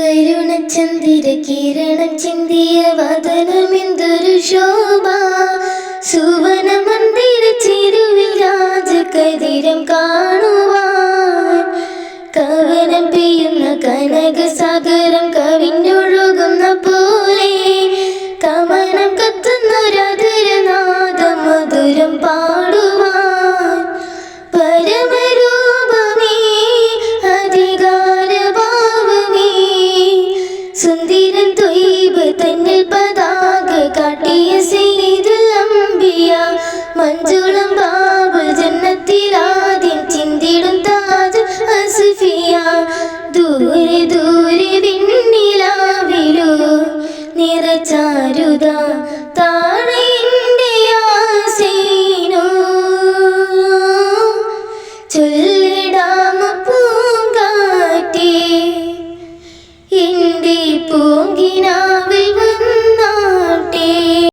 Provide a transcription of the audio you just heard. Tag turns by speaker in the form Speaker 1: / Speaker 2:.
Speaker 1: കരുണചന്ദ്ര കിരണം ചിന്തിയ വതനമെന്തൊരു ശോഭ? സുവന മന്ദിര ചിരുവിൽ രാജകതിരം കാണുവാൻ കവനം പെയ്യുന്ന കനകസാഗരം കവിഞ്ഞൊഴുകുന്ന പോലെ കമനം കത്തുന്ന കത്തുന്നൊരധുരനാദം മധുരം പാടുവാൻ മഞ്ജുളം ബാബ് ജന്നത്തിലാദ്യം ചിന്തിടും താജ് അസ്ഫിയ. ദൂരെ ദൂരെ വിണ്ണിലാവിലോ നിറച്ചാരുത താഴെ